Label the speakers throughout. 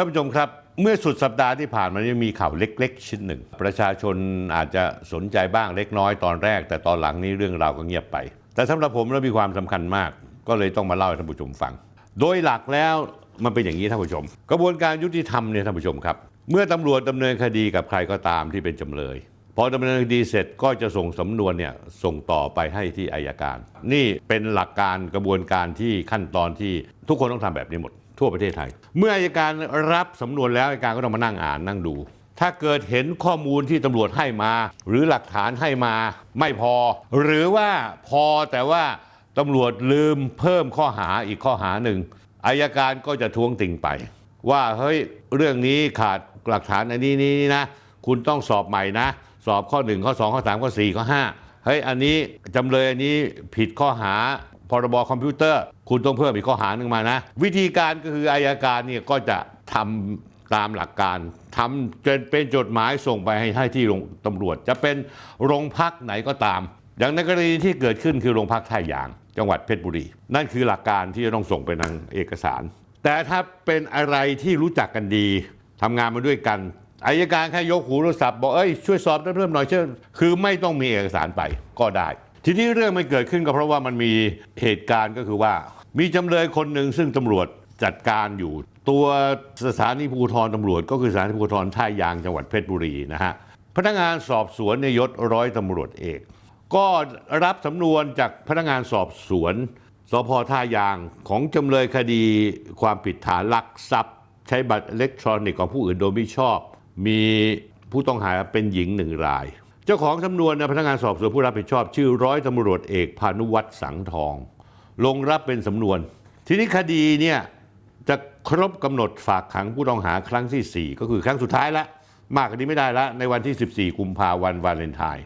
Speaker 1: ท่านผู้ชมครับ เมื่อสุดสัปดาห์ที่ผ่านมานี้มีข่าวเล็ก ๆ ชิ้นหนึ่ง ประชาชนอาจจะสนใจบ้างเล็กน้อยตอนแรก แต่ตอนหลังนี้เรื่องราวก็เงียบไป แต่สำหรับผมแล้วมีความสำคัญมาก ก็เลยต้องมาเล่าให้ท่านผู้ชมฟัง โดยหลักแล้วมันเป็นอย่างนี้ท่านผู้ชม กระบวนการยุติธรรมเนี่ยท่านผู้ชมครับ เมื่อตำรวจดำเนินคดีกับใครก็ตามที่เป็นจำเลยพอดำเนินคดีเสร็จก็จะส่งสำนวนเนี่ยส่งต่อไปให้ที่อายการ นี่เป็นหลักการกระบวนการที่ขั้นตอนที่ทุกคนต้องทำแบบนี้หมด ทั่วประเทศไทย เมื่ออายการรับสำนวนแล้วอายการก็ต้องมานั่งอ่านนั่งดู ถ้าเกิดเห็นข้อมูลที่ตำรวจให้มา หรือหลักฐานให้มาไม่พอ หรือว่าพอแต่ว่าตำรวจลืมเพิ่มข้อหาอีกข้อหาหนึ่งอายการก็จะท้วงติงไป ว่าเฮ้ยเรื่องนี้ขาดหลักฐานอันนี้นี้นะ คุณต้องสอบใหม่นะ สอบข้อ 1 ข้อ 2 ข้อ 3 ข้อ 4 ข้อ 5เฮ้ยอันนี้จำเลยอันนี้ผิดข้อหา พรบคอมพิวเตอร์ คุณต้องเพิ่มอีกข้อหาหนึ่งมานะ วิธีการก็คืออายการเนี่ยก็จะทำตามหลักการทำจนเป็นจดหมายส่งไปให้ให้ที่โรงตำรวจ จะเป็นโรงพักไหนก็ตาม อย่างในกรณีที่เกิดขึ้นคือโรงพักท่ายาง จังหวัดเพชรบุรี นั่นคือหลักการที่จะต้องส่งไปทางเอกสาร แต่ถ้าเป็นอะไรที่รู้จักกันดีทำงานมาด้วยกันอายการแค่ยกหูโทรศัพท์บอกเอ้ยช่วยสอบเพิ่มหน่อยเช่นคือไม่ต้องมีเอกสารไปก็ได้ ทีนี้เรื่องมันเกิดขึ้นก็เพราะว่ามันมีเหตุการณ์ก็คือว่า มีจำเลยคนหนึ่งซึ่งตำรวจจัดการอยู่ ตัวสถานีภูธรตำรวจ ก็คือสถานีภูธรท่ายางจังหวัดเพชรบุรีนะฮะพนักงานสอบสวนในยศร้อยตำรวจเอก ก็รับสำนวนจากพนักงานสอบสวนสพท่ายางของจำเลยคดีความผิดฐานลักทรัพย์ ใช้บัตรอิเล็กทรอนิกส์ของผู้อื่นโดยไม่ชอบ มีผู้ต้องหาเป็นหญิงหนึ่งราย เจ้าของสำนวนนะพนักงานสอบสวนผู้รับผิดชอบ ชื่อร้อยตำรวจเอกพานุวัตรสังทอง ลงรับเป็นสำนวน ทีนี้คดีเนี่ยจะครบกำหนดฝากขังผู้ต้องหาครั้งที่ 4 ก็คือครั้งสุดท้ายละมากกว่านี้ไม่ได้ละในวันที่ 14 กุมภาพันวาเลนไทน์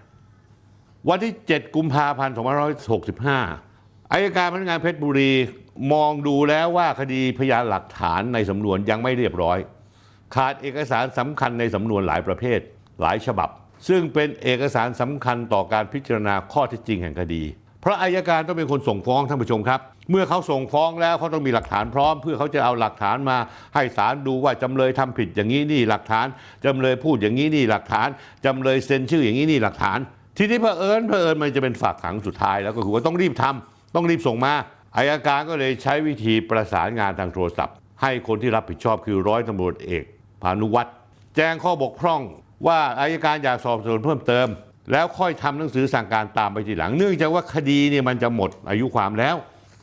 Speaker 1: วันที่ 7 กุมภาพันธ์2565อายการพนักงานเพชรบุรีมองดูแล้วว่าคดีพยานหลักฐานในสำนวนยังไม่เรียบร้อย ขาดเอกสารสำคัญในสำนวนหลายประเภทหลายฉบับ ซึ่งเป็นเอกสารสำคัญต่อการพิจารณาข้อเท็จจริงแห่งคดี เพราะอายการต้องเป็นคนส่งฟ้องท่านผู้ชมครับ เมื่อเขาส่งฟ้องแล้วเขาต้องมีหลักฐานพร้อม เพื่อเขาจะเอาหลักฐานมาให้ศาลดูว่าจำเลยทำผิดอย่างนี้นี่หลักฐานจำเลยพูดอย่างนี้นี่หลักฐานจำเลยเซ็นชื่ออย่างนี้นี่หลักฐาน ทีนี้เผอิญเผอิญมันจะเป็นฝากขังสุดท้ายแล้วก็คือว่าต้องรีบทำต้องรีบส่งมาอายการก็เลยใช้วิธีประสานงานทางโทรศัพท์ ให้คนที่รับผิดชอบคือร้อยตำรวจเอกพานุวัตรแจ้งข้อบกพร่อง ว่าอายการอยากสอบสวนเพิ่มเติม แล้วค่อยทำหนังสือสั่งการตามไปทีหลัง เนื่องจากว่าคดีเนี่ยมันจะหมดอายุความแล้ว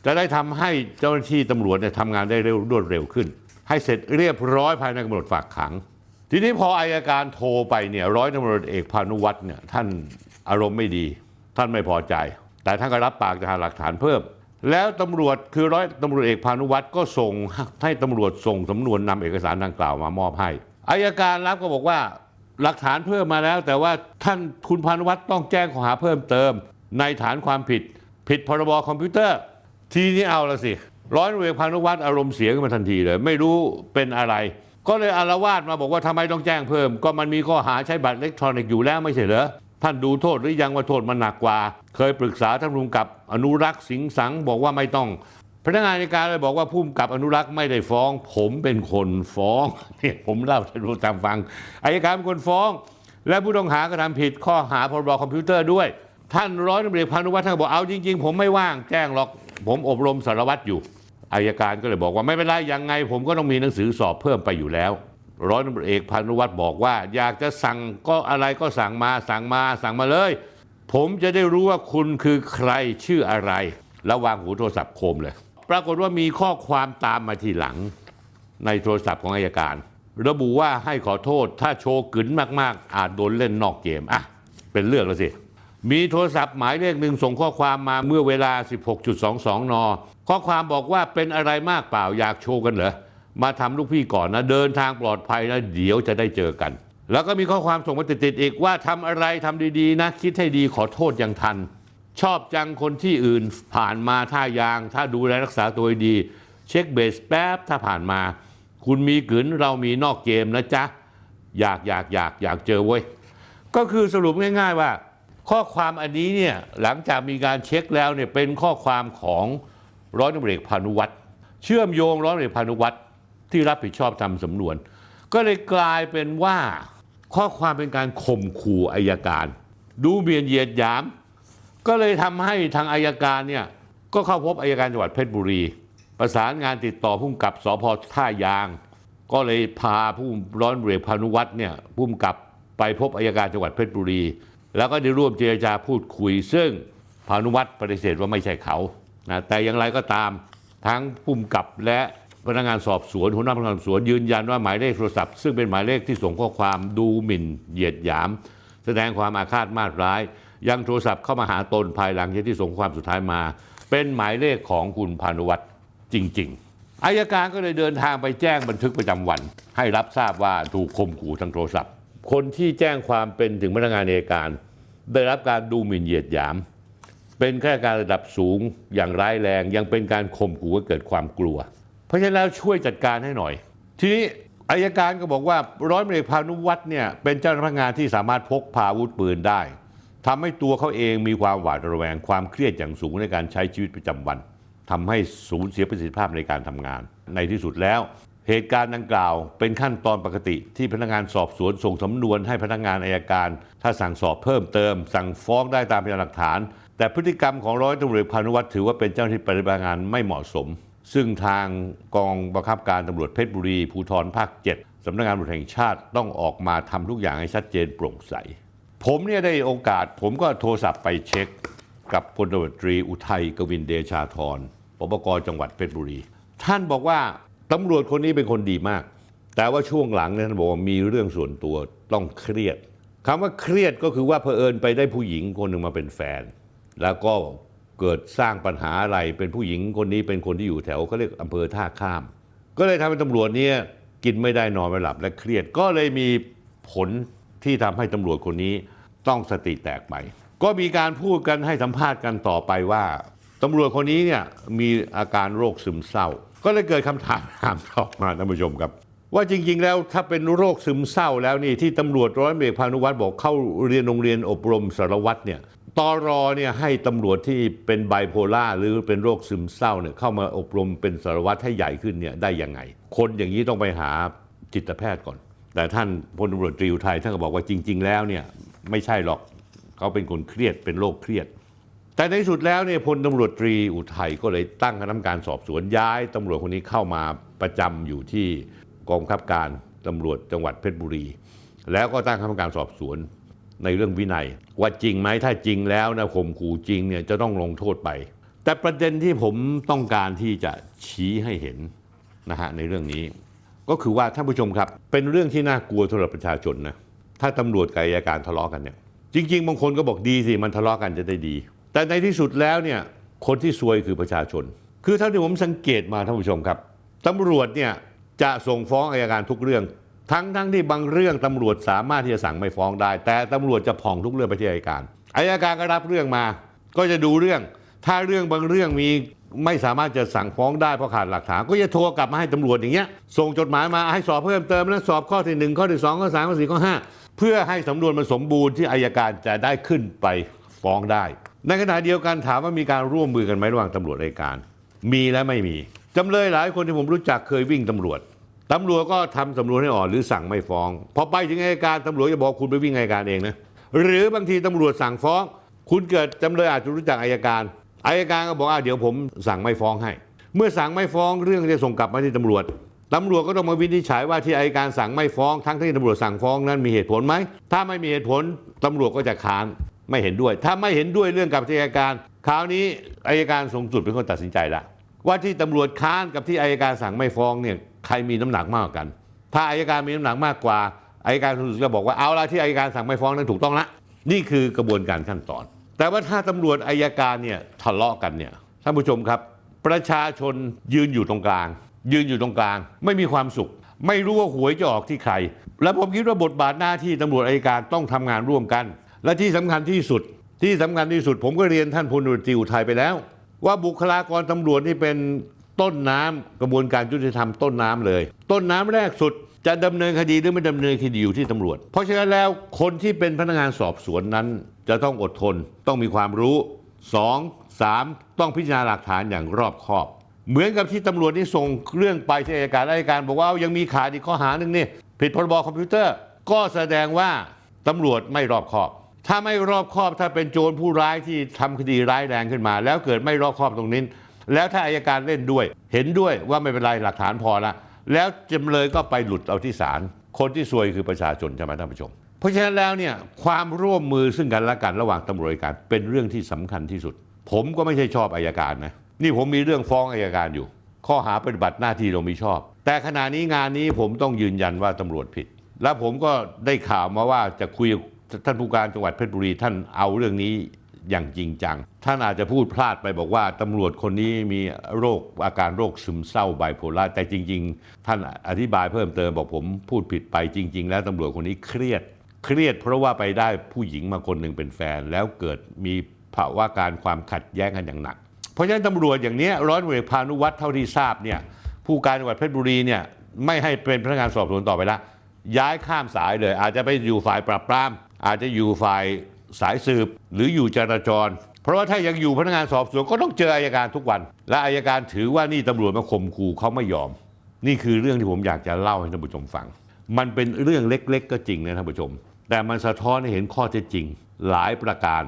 Speaker 1: จะได้ทำให้เจ้าหน้าที่ตำรวจเนี่ยทำงานได้เร็วรวดเร็วขึ้น ให้เสร็จเรียบร้อยภายในกำหนดฝากขัง ทีนี้พออายการโทรไปเนี่ยร้อยตำรวจเอกพานุวัตรเนี่ยท่านอารมณ์ไม่ดี ท่านไม่พอใจ แต่ท่านก็รับปากจะหาหลักฐานเพิ่มแล้วตำรวจคือร้อยตำรวจเอกพานุวัตรก็ส่งให้ตำรวจส่งสำนวนนำเอกสารดังกล่าวมามอบให้อายการรับก็บอกว่า หลักฐานเพิ่มมาแล้ว แต่ว่าท่านคุณพานุวัตรต้องแจ้งข้อหาเพิ่มเติม ในฐานความผิด ผิดพรบคอมพิวเตอร์ ทีนี้เอาละสิร้อยตำรวพานุวัตรอารมณ์เสียขึ้นมาทันทีเลย ไม่รู้เป็นอะไร ก็เลยอารวาสมาบอกว่าทำไมต้องแจ้งเพิ่ม ก็มันมีข้อหาใช้บัตรอิเล็กทรอนิกส์อยู่แล้วไม่ใช่เหรอท่านดูโทษหรือยังว่าโทษมันหนักกว่า เคยปรึกษาท่านรุงกับอนุรักษ์สิงห์สังบอกว่าไม่ต้อง พนักงานในการเลยบอกว่าผู้กำกับอนุรักษ์ไม่ได้ฟ้อง ผมเป็นคนฟ้องเนี่ยผมเล่าให้รู้ตามฟังอายการเป็นคนฟ้อง และผู้ต้องหาก็ทำผิดข้อหาพรบคอมพิวเตอร์ด้วย ท่านร้อยตำรวจพานุวัฒน์ท่านบอกเอาจริง ๆ ผมไม่ว่างแจ้งหรอกผมอบรมสารวัตรอยู่อายการก็เลยบอกว่าไม่เป็นไรยังไง ผมก็ต้องมีหนังสือสอบเพิ่มไปอยู่แล้วร้อยตำรวจเอกพานุวัฒน์บอกว่า อยากจะสั่งก็อะไรก็สั่งมาสั่งมาสั่งมาเลย ผมจะได้รู้ว่าคุณคือใครชื่ออะไร แล้ววางหูโทรศัพท์โคมเลย ปรากฏว่ามีข้อความตามมาทีหลัง ในโทรศัพท์ของอายการ ระบุว่าให้ขอโทษถ้าโชว์กึนมากๆ อาจโดนเล่นนอกเกมอะเป็นเรื่องแล้วสิ มีโทรศัพท์หมายเลขหนึ่งส่งข้อความมาเมื่อเวลา 16.22 น ข้อความบอกว่าเป็นอะไรมากเปล่าอยากโชว์กันเหรอ มาทำลูกพี่ก่อนนะ เดินทางปลอดภัยนะเดี๋ยวจะได้เจอกัน แล้วก็มีข้อความส่งมาติดๆอีกว่าทำอะไรทำดีๆนะ คิดให้ดีขอโทษยังทัน ชอบจังคนที่อื่นผ่านมาท่ายาง ถ้าดูแลรักษาตัวดี เช็คเบสแป๊บถ้าผ่านมา คุณมีกลืนเรามีนอกเกมนะจ๊ะ อยากอยากอยากอยากเจอเว้ย ก็คือสรุปง่าย ๆว่า ข้อความอันนี้เนี่ยหลังจากมีการเช็คแล้วเนี่ยเป็นข้อความของร้อยตำรวจเอกพานุวัตรเชื่อมโยงร้อยตำรวจเอกพานุวัตรที่รับผิดชอบทำสำนวน ก็เลยกลายเป็นว่าข้อความเป็นการข่มขู่อายการ ดูเบียนเหยียดหยาม ก็เลยทำให้ทางอายการเนี่ยก็เข้าพบอายการจังหวัดเพชรบุรี ประสานงานติดต่อผู้กำกับสพท่ายาง ก็เลยพาผู้ร้อนเรียกพานุวัฒน์เนี่ยผู้กำกับไปพบอายการจังหวัดเพชรบุรี แล้วก็ได้ร่วมเจรจาพูดคุย ซึ่งพานุวัฒน์ปฏิเสธว่าไม่ใช่เขานะแต่อย่างไรก็ตามทั้งผู้กำกับและพนักงานสอบสวนหัวหน้าพนักงานสอบสวนยืนยันว่าหมายเลขโทรศัพท์ซึ่งเป็นหมายเลขที่ส่งข้อความดูหมิ่นเหยียดหยาม แสดงความอาฆาตมาร้าย ยังโทรศัพท์เข้ามาหาตนภายหลังที่ส่งความสุดท้ายมา เป็นหมายเลขของคุณพานุวัฒน์จริง ๆอายการก็เลยเดินทางไปแจ้งบันทึกประจำวัน ให้รับทราบว่าถูกข่มขู่ทางโทรศัพท์ คนที่แจ้งความเป็นถึงพนักงานอัยการ ได้รับการดูหมิ่นเหยียดหยาม เป็นข้าราชการระดับสูงอย่างร้ายแรงยังเป็นการข่มขู่ให้เกิดความกลัว เพราะฉะนั้นแล้วช่วยจัดการให้หน่อย ทีนี้อายการก็บอกว่าร้อยตรวจเอกพานุวัฒน์เนี่ยเป็นเจ้าพนักงานที่สามารถพกพาอาวุธปืนได้ ทำให้ตัวเขาเองมีความหวาดระแวงความเครียดอย่างสูงในการใช้ชีวิตประจำวันทำให้สูญเสียประสิทธิภาพในการทำงาน ในที่สุดแล้ว เหตุการณ์ดังกล่าว เป็นขั้นตอนปกติที่พนักงานสอบสวนส่งสำนวนให้พนักงานอายการ ถ้าสั่งสอบเพิ่มเติม สั่งฟ้องได้ตามพยานหลักฐาน แต่พฤติกรรมของร้อยตำรวจพานุวัฒน์ถือว่าเป็นเจ้าหน้าที่ปฏิบัติงานไม่เหมาะสม ซึ่งทางกองบังคับการตำรวจเพชรบุรีภูธรภาค 7สำนักงานตำรวจแห่งชาติต้องออกมาทำทุกอย่างให้ชัดเจนโปร่งใส ผมเนี่ยได้โอกาส ผมก็โทรศัพท์ไปเช็คกับพลตรวจตรีอุทัยกวินเดชาธรปปกจังหวัดเพชรบุรี ท่านบอกว่าตำรวจคนนี้เป็นคนดีมาก แต่ว่าช่วงหลังเนี่ยท่านบอกว่ามีเรื่องส่วนตัวต้องเครียดคำว่าเครียดก็คือว่าเผอิญไปได้ผู้หญิงคนหนึ่งมาเป็นแฟน แล้วก็เกิดสร้างปัญหาอะไรเป็นผู้หญิงคนนี้เป็นคนที่อยู่แถวเขาเรียกอำเภอท่าข้าม ก็เลยทำให้ตำรวจเนี่ยกินไม่ได้นอนไม่หลับและเครียดก็เลยมีผล ที่ทำให้ตำรวจคนนี้ต้องสติแตกไป ก็มีการพูดกันให้สัมภาษณ์กันต่อไปว่าตำรวจคนนี้เนี่ยมีอาการโรคซึมเศร้า ก็เลยเกิดคำถามถามต่อมาท่านผู้ชมครับ ว่าจริง ๆ แล้วถ้าเป็นโรคซึมเศร้าแล้วนี่ที่ตำรวจร้อยเอกพานุวัฒน์บอกเข้าเรียนโรงเรียนอบรมสารวัตรเนี่ยตอรอเนี่ยให้ตำรวจที่เป็นไบโพล่าหรือเป็นโรคซึมเศร้าเนี่ยเข้ามาอบรมเป็นสารวัตรให้ใหญ่ขึ้นเนี่ยได้ยังไง คนอย่างนี้ต้องไปหาจิตแพทย์ก่อน แต่ท่านพลตำรวจตรีอุทัยท่านก็บอกว่าจริง ๆ แล้วเนี่ยไม่ใช่หรอกเขาเป็นคนเครียดเป็นโรคเครียด แต่ในสุดแล้วเนี่ยพลตำรวจตรีอุทัยก็เลยตั้งคณะกรรมการสอบสวนย้ายตำรวจคนนี้เข้ามาประจำอยู่ที่กองบังคับการตำรวจจังหวัดเพชรบุรี แล้วก็ตั้งคณะกรรมการสอบสวนในเรื่องวินัย ว่าจริงไหมถ้าจริงแล้วนะข่มขู่จริงเนี่ยจะต้องลงโทษไป แต่ประเด็นที่ผมต้องการที่จะชี้ให้เห็นนะฮะในเรื่องนี้ ก็คือว่าท่านผู้ชมครับ เป็นเรื่องที่น่ากลัวสำหรับประชาชนนะถ้าตำรวจกับอัยการทะเลาะกันเนี่ยจริง ๆ บางคนก็บอกดีสิมันทะเลาะกันจะได้ดี แต่ในที่สุดแล้วเนี่ยคนที่ซวยคือประชาชน คือเท่าที่ผมสังเกตมาท่านผู้ชมครับตำรวจเนี่ยจะส่งฟ้องอายการทุกเรื่อง ทั้งทั้งที่บางเรื่องตำรวจสามารถที่จะสั่งไม่ฟ้องได้ แต่ตำรวจจะผ่องทุกเรื่องไปที่อายการอายการก็รับเรื่องมา ก็จะดูเรื่อง ถ้าเรื่องบางเรื่องมี ไม่สามารถจะสั่งฟ้องได้เพราะขาดหลักฐานก็จะโทรกลับมาให้ตำรวจอย่างเงี้ยส่งจดหมายมาให้สอบเพิ่มเติมแล้วสอบข้อที่หนึ่งข้อที่สองข้อสามข้อสี่ข้อห้าเพื่อให้สำนวนมันสมบูรณ์ที่อายการจะได้ขึ้นไปฟ้องได้ ในขณะเดียวกันถามว่ามีการร่วมมือกันไหมระหว่างตำรวจอัยการ มีและไม่มีจำเลยหลายคนที่ผมรู้จักเคยวิ่งตำรวจตำรวจก็ทำสำนวนให้อ่อนหรือสั่งไม่ฟ้อง พอไปถึงอัยการตำรวจจะบอกคุณไปวิ่งอัยการเองนะหรือบางทีตำรวจสั่งฟ้อง คุณเกิดจำเลยอาจจะรู้จักอัยการ อัยการก็บอกว่าเดี๋ยวผมสั่งไม่ฟ้องให้ เมื่อสั่งไม่ฟ้องเรื่องจะส่งกลับมาที่ตำรวจตำรวจก็ต้องมาวินิจฉัยว่าที่อัยการสั่งไม่ฟ้องทั้งที่ตำรวจสั่งฟ้องนั้นมีเหตุผลไหม ถ้าไม่มีเหตุผลตำรวจก็จะค้านไม่เห็นด้วย ถ้าไม่เห็นด้วยเรื่องกับที่อัยการคราวนี้อัยการสูงสุดเป็นคนตัดสินใจละว่าที่ตำรวจค้านกับที่อัยการสั่งไม่ฟ้องเนี่ยใครมีน้ำหนักมากกว่ากัน ถ้าอัยการมีน้ำหนักมากกว่าอัยการสูงสุดจะบอกว่าเอาละที่อัยการสั่งไม่ฟ้องนั้นถูกต้องละนี่คือกระบวนการขั้นตอน แต่ว่าถ้าตำรวจอัยการเนี่ยทะเลาะกันเนี่ยท่านผู้ชมครับ ประชาชนยืนอยู่ตรงกลาง ยืนอยู่ตรงกลาง ไม่มีความสุข ไม่รู้ว่าหวยจะออกที่ใคร และผมคิดว่าบทบาทหน้าที่ตำรวจอัยการต้องทำงานร่วมกัน และที่สำคัญที่สุด ที่สำคัญที่สุด ผมก็เรียนท่านพลตรวจตรีอุทัยไปแล้ว ว่าบุคลากรตำรวจนี่เป็นต้นน้ำกระบวนการยุติธรรมต้นน้ำเลย ต้นน้ำแรกสุด จะดำเนินคดีหรือไม่ดำเนินคดีอยู่ที่ตำรวจ เพราะฉะนั้นแล้วคนที่เป็นพนักงานสอบสวนนั้น จะต้องอดทน ต้องมีความรู้ 2. 3. ต้องพิจารณาหลักฐานอย่างรอบคอบ เหมือนกับที่ตำรวจนี่ส่งเรื่องไปที่อัยการอัยการ บอกว่ายังมีขาดอีกข้อหาหนึ่งนี่ผิดพรบคอมพิวเตอร์ ก็แสดงว่าตำรวจไม่รอบคอบ ถ้าไม่รอบคอบถ้าเป็นโจรผู้ร้ายที่ทำคดีร้ายแรงขึ้นมา แล้วเกิดไม่รอบคอบตรงนี้ แล้วถ้าอายการเล่นด้วย เห็นด้วยว่าไม่เป็นไรหลักฐานพอละ แล้วจำเลยก็ไปหลุดเอาที่ศาลคนที่ซวยคือประชาชนใช่ไหมท่านผู้ชม เพราะฉะนั้นแล้วเนี่ยความร่วมมือซึ่งกันและกันระหว่างตำรวจอัยการเป็นเรื่องที่สำคัญที่สุด ผมก็ไม่ใช่ชอบอายการนะนี่ผมมีเรื่องฟ้องอายการอยู่ ข้อหาปฏิบัติหน้าที่โดยมิชอบ แต่ขณะนี้งานนี้ผมต้องยืนยันว่าตำรวจผิด แล้วผมก็ได้ข่าวมาว่าจะคุยกับท่านผู้การจังหวัดเพชรบุรีท่านเอาเรื่องนี้ อย่างจริงจัง ท่านอาจจะพูดพลาดไปบอกว่าตำรวจคนนี้มีโรคอาการโรคซึมเศร้าไบโพล่าแต่จริง ๆ ท่านอธิบายเพิ่มเติมบอกผมพูดผิดไปจริง ๆ แล้วตำรวจคนนี้เครียด เครียดเพราะว่าไปได้ผู้หญิงมาคนหนึ่งเป็นแฟน แล้วเกิดมีภาวะการความขัดแย้งกันอย่างหนัก เพราะฉะนั้นตำรวจอย่างนี้ร้อยตำรวจเอกพานุวัฒน์เท่าที่ทราบเนี่ยผู้การจังหวัดเพชรบุรีเนี่ยไม่ให้เป็นพนักงานสอบสวนต่อไปละย้ายข้ามสายเลย อาจจะไปอยู่ฝ่ายปราบปราม อาจจะอยู่ฝ่าย สายสืบหรืออยู่จราจร เพราะว่าถ้ายังอยู่พนักงานสอบสวนก็ต้องเจออายการทุกวัน และอายการถือว่านี่ตำรวจมาข่มขู่เขาไม่ยอม นี่คือเรื่องที่ผมอยากจะเล่าให้ท่านผู้ชมฟัง มันเป็นเรื่องเล็ก ๆ ก็จริงนะท่านผู้ชม แต่มันสะท้อนให้เห็นข้อเท็จจริง หลายประการ